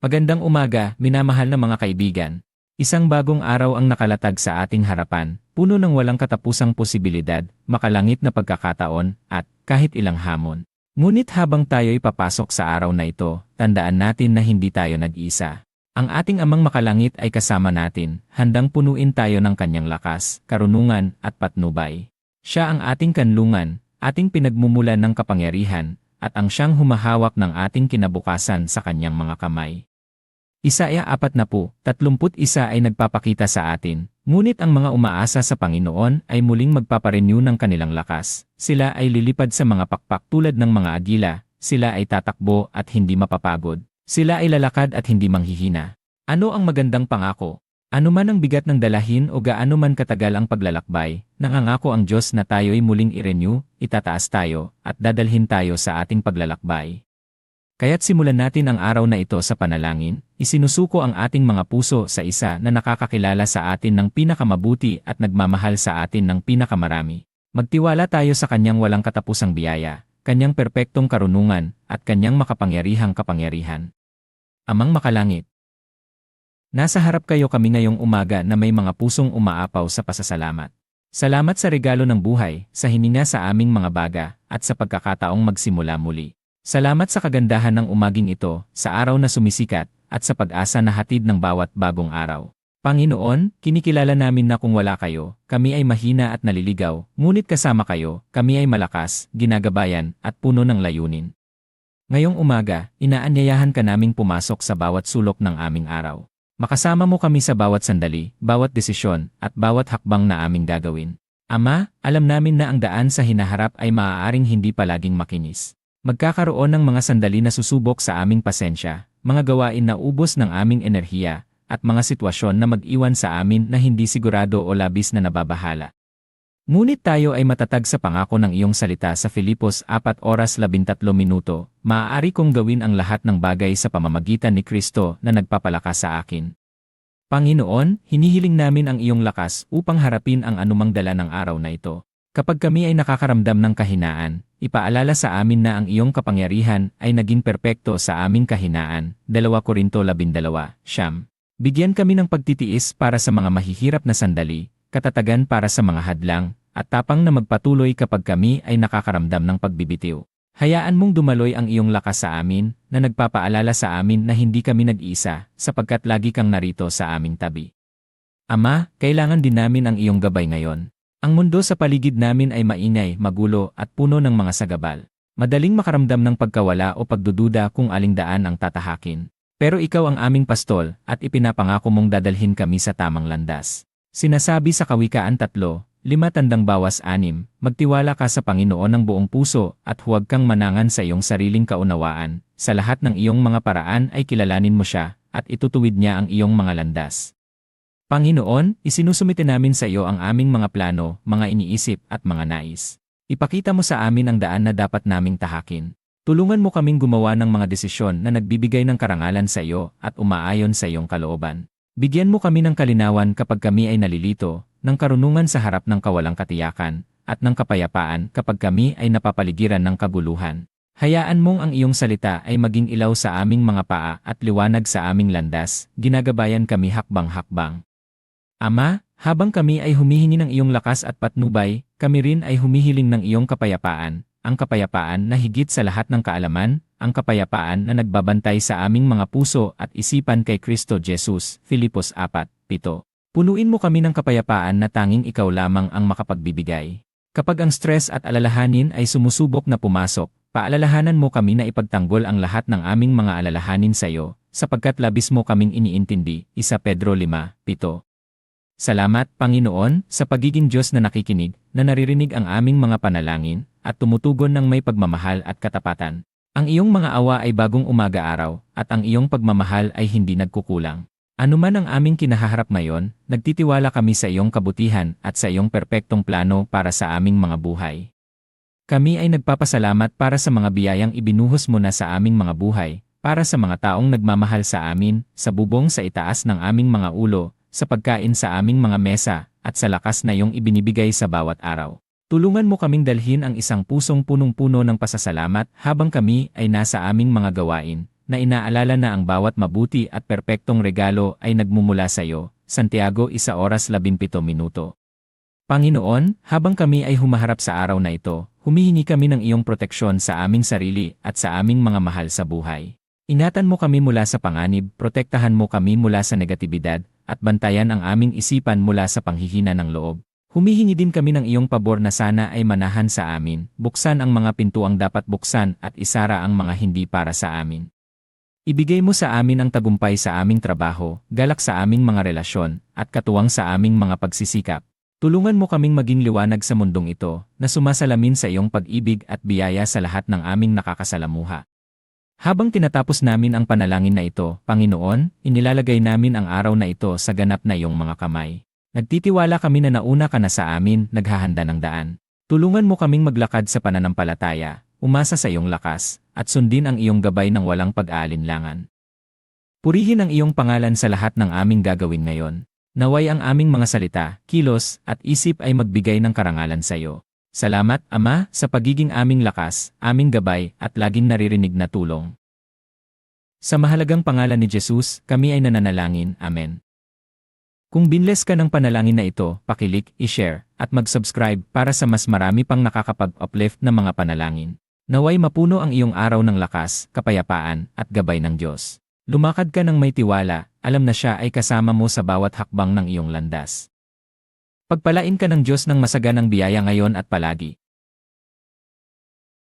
Magandang umaga, minamahal na mga kaibigan. Isang bagong araw ang nakalatag sa ating harapan, puno ng walang katapusang posibilidad, makalangit na pagkakataon, at kahit ilang hamon. Ngunit habang tayo'y papasok sa araw na ito, tandaan natin na hindi tayo nag-isa. Ang ating amang makalangit ay kasama natin, handang punuin tayo ng kanyang lakas, karunungan, at patnubay. Siya ang ating kanlungan, ating pinagmumulan ng kapangyarihan, at ang siyang humahawak ng ating kinabukasan sa kanyang mga kamay. Isaya apat na po, tatlumput isa ay nagpapakita sa atin, ngunit ang mga umaasa sa Panginoon ay muling magpaparenew ng kanilang lakas. Sila ay lilipad sa mga pakpak tulad ng mga agila, sila ay tatakbo at hindi mapapagod. Sila ay lalakad at hindi manghihina. Ano ang magandang pangako? Ano man ang bigat ng dalahin o gaano man katagal ang paglalakbay, nangangako ang Diyos na tayo'y muling i-renew, itataas tayo, at dadalhin tayo sa ating paglalakbay. Kaya't simulan natin ang araw na ito sa panalangin, isinusuko ang ating mga puso sa isa na nakakakilala sa atin ng pinakamabuti at nagmamahal sa atin ng pinakamarami. Magtiwala tayo sa kanyang walang katapusang biyaya, kanyang perpektong karunungan, at kanyang makapangyarihang kapangyarihan. Amang makalangit. Nasa harap kayo kami ngayong umaga na may mga pusong umaapaw sa pasasalamat. Salamat sa regalo ng buhay, sa hininga sa aming mga baga, at sa pagkakataong magsimula muli. Salamat sa kagandahan ng umaging ito, sa araw na sumisikat, at sa pag-asa na hatid ng bawat bagong araw. Panginoon, kinikilala namin na kung wala kayo, kami ay mahina at naliligaw, ngunit kasama kayo, kami ay malakas, ginagabayan, at puno ng layunin. Ngayong umaga, inaanyayahan ka naming pumasok sa bawat sulok ng aming araw. Makasama mo kami sa bawat sandali, bawat desisyon, at bawat hakbang na aming gagawin. Ama, alam namin na ang daan sa hinaharap ay maaaring hindi palaging makinis. Magkakaroon ng mga sandali na susubok sa aming pasensya, mga gawain na ubos ng aming enerhiya, at mga sitwasyon na mag-iwan sa amin na hindi sigurado o labis na nababahala. Ngunit tayo ay matatag sa pangako ng iyong salita sa Filipos 4 oras 13 minuto, maaari kong gawin ang lahat ng bagay sa pamamagitan ni Kristo na nagpapalakas sa akin. Panginoon, hinihiling namin ang iyong lakas upang harapin ang anumang dala ng araw na ito. Kapag kami ay nakakaramdam ng kahinaan, ipaalala sa amin na ang iyong kapangyarihan ay naging perpekto sa aming kahinaan. 2 Korinto 12, Siyam. Bigyan kami ng pagtitiis para sa mga mahihirap na sandali, katatagan para sa mga hadlang, at tapang na magpatuloy kapag kami ay nakakaramdam ng pagbibitiw. Hayaan mong dumaloy ang iyong lakas sa amin, na nagpapaalala sa amin na hindi kami nag-isa, sapagkat lagi kang narito sa aming tabi. Ama, kailangan din namin ang iyong gabay ngayon. Ang mundo sa paligid namin ay maingay, magulo, at puno ng mga sagabal. Madaling makaramdam ng pagkawala o pagdududa kung aling daan ang tatahakin. Pero ikaw ang aming pastol, at ipinapangako mong dadalhin kami sa tamang landas. Sinasabi sa Kawikaan 3, lima tandang bawas anim, magtiwala ka sa Panginoon ng buong puso at huwag kang manangan sa iyong sariling kaunawaan. Sa lahat ng iyong mga paraan ay kilalanin mo siya, at itutuwid niya ang iyong mga landas. Panginoon, isinusumite namin sa iyo ang aming mga plano, mga iniisip at mga nais. Ipakita mo sa amin ang daan na dapat naming tahakin. Tulungan mo kaming gumawa ng mga desisyon na nagbibigay ng karangalan sa iyo at umaayon sa iyong kalooban. Bigyan mo kami ng kalinawan kapag kami ay nalilito, ng karunungan sa harap ng kawalang katiyakan, at ng kapayapaan kapag kami ay napapaligiran ng kaguluhan. Hayaan mong ang iyong salita ay maging ilaw sa aming mga paa at liwanag sa aming landas, ginagabayan kami hakbang-hakbang. Ama, habang kami ay humihingi ng iyong lakas at patnubay, kami rin ay humihiling ng iyong kapayapaan, ang kapayapaan na higit sa lahat ng kaalaman, ang kapayapaan na nagbabantay sa aming mga puso at isipan kay Kristo Jesus, Filipos 4, 7. Punuin mo kami ng kapayapaan na tanging ikaw lamang ang makapagbibigay. Kapag ang stress at alalahanin ay sumusubok na pumasok, paalalahanan mo kami na ipagtanggol ang lahat ng aming mga alalahanin sa iyo, sapagkat labis mo kaming iniintindi, 1 Pedro 5, 7. Salamat, Panginoon, sa pagiging Diyos na nakikinig, na naririnig ang aming mga panalangin, at tumutugon ng may pagmamahal at katapatan. Ang iyong mga awa ay bagong umaga-araw, at ang iyong pagmamahal ay hindi nagkukulang. Ano man ang aming kinahaharap ngayon, nagtitiwala kami sa iyong kabutihan at sa iyong perpektong plano para sa aming mga buhay. Kami ay nagpapasalamat para sa mga biyayang ibinuhos mo na sa aming mga buhay, para sa mga taong nagmamahal sa amin, sa bubong sa itaas ng aming mga ulo, sa pagkain sa aming mga mesa, at sa lakas na iyong ibinibigay sa bawat araw. Tulungan mo kaming dalhin ang isang pusong punong-puno ng pasasalamat habang kami ay nasa aming mga gawain, na inaalala na ang bawat mabuti at perpektong regalo ay nagmumula sa iyo. Santiago 1 oras 17 minuto. Panginoon, habang kami ay humaharap sa araw na ito, humihingi kami ng iyong proteksyon sa aming sarili at sa aming mga mahal sa buhay. Ingatan mo kami mula sa panganib, protektahan mo kami mula sa negatibidad, at bantayan ang aming isipan mula sa panghihina ng loob. Humihingi din kami ng iyong pabor na sana ay manahan sa amin, buksan ang mga pintuang dapat buksan at isara ang mga hindi para sa amin. Ibigay mo sa amin ang tagumpay sa aming trabaho, galak sa aming mga relasyon, at katuwang sa aming mga pagsisikap. Tulungan mo kaming maging liwanag sa mundong ito, na sumasalamin sa iyong pag-ibig at biyaya sa lahat ng aming nakakasalamuha. Habang tinatapos namin ang panalangin na ito, Panginoon, inilalagay namin ang araw na ito sa ganap na iyong mga kamay. Nagtitiwala kami na nauna ka na sa amin, naghahanda ng daan. Tulungan mo kaming maglakad sa pananampalataya, umasa sa iyong lakas, at sundin ang iyong gabay ng walang pag-aalinlangan. Purihin ang iyong pangalan sa lahat ng aming gagawin ngayon. Naway ang aming mga salita, kilos, at isip ay magbigay ng karangalan sa iyo. Salamat, Ama, sa pagiging aming lakas, aming gabay, at laging naririnig na tulong. Sa mahalagang pangalan ni Jesus, kami ay nananalangin. Amen. Kung binles ka ng panalangin na ito, pakilik, i-share, at mag-subscribe para sa mas marami pang nakakapag-uplift na mga panalangin. Naway mapuno ang iyong araw ng lakas, kapayapaan, at gabay ng Diyos. Lumakad ka ng may tiwala, alam na siya ay kasama mo sa bawat hakbang ng iyong landas. Pagpalain ka ng Diyos ng masaganang biyaya ngayon at palagi.